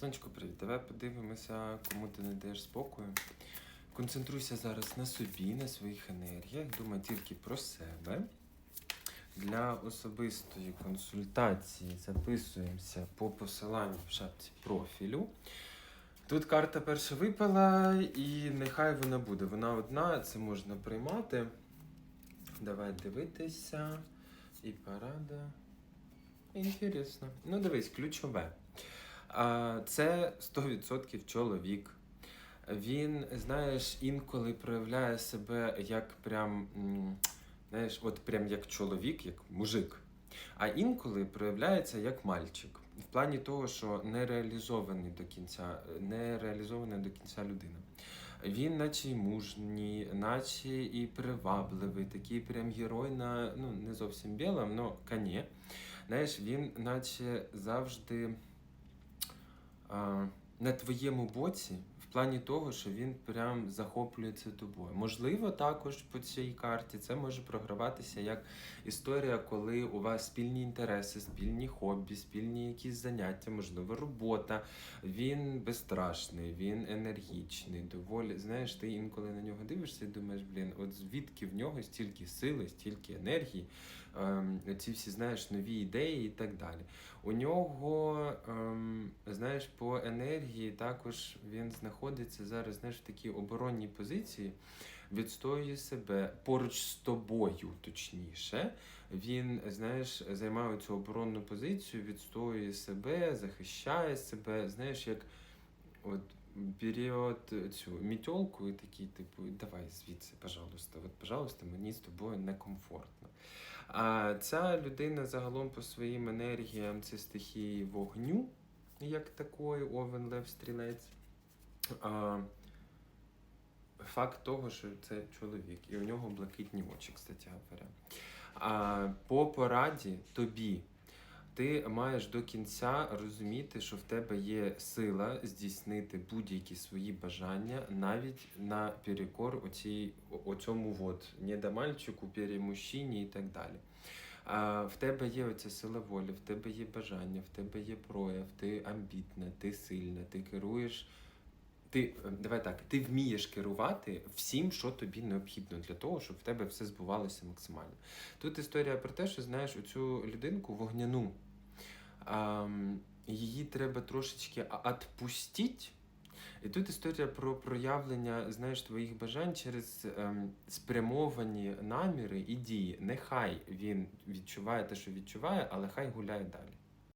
Сонечко, привіт. Давай подивимося, кому ти не даєш спокою. Концентруйся зараз на собі, на своїх енергіях. Думай тільки про себе. Для особистої консультації записуємося по посиланню в шапці профілю. Тут карта перша випала, і нехай вона буде. Вона одна, це можна приймати. Давай дивитися. І парада. Інтересно. Ну, дивись, ключове. Це 100% чоловік. Він, знаєш, інколи проявляє себе як прям, знаєш, от прям як чоловік, як мужик. А інколи проявляється як мальчик. В плані того, що не реалізований до кінця, не реалізована до кінця людина. Він наче й мужній, наче і привабливий, такий прям герой на ну не зовсім білому, але коні. Знаєш, він наче завжди на твоєму боці, в плані того, що він прям захоплюється тобою. Можливо, також по цій карті це може програватися як історія, коли у вас спільні інтереси, спільні хобі, спільні якісь заняття, можливо, робота. Він безстрашний, він енергічний, доволі. Знаєш, ти інколи на нього дивишся і думаєш, блін, от звідки в нього стільки сили, стільки енергії, ем, ці всі знаєш нові ідеї і так далі. У нього, ем, знаєш, по енергії також він знаходиться зараз, знаєш, в такій оборонній позиції, відстоює себе поруч з тобою, точніше. Він, знаєш, займає цю оборонну позицію, відстоює себе, захищає себе, знаєш, як от період цю мітьолку і такий, типу, давай звідси, пожалуйста, от, пожалуйста, мені з тобою некомфортно. А ця людина загалом по своїм енергіям це стихії вогню, як такої, овен, лев, стрілець. Факт того, що це чоловік, і у нього блакитні очі, кстати говоря. А, по пораді тобі ти маєш до кінця розуміти, що в тебе є сила здійснити будь-які свої бажання навіть на перекор оцій, оцьому вот недомальчику, перемужчині і так далі. В тебе є оця сила волі, в тебе є бажання, в тебе є прояв, ти амбітна, ти сильна, ти керуєш. Ти е, давай так, ти вмієш керувати всім, що тобі необхідно для того, щоб в тебе все збувалося максимально. Тут історія про те, що знаєш оцю людинку вогняну. Ам, її треба трошечки відпустити. І тут історія про проявлення знаєш, твоїх бажань через ем, спрямовані наміри і дії. Нехай він відчуває те, що відчуває, але хай гуляє далі.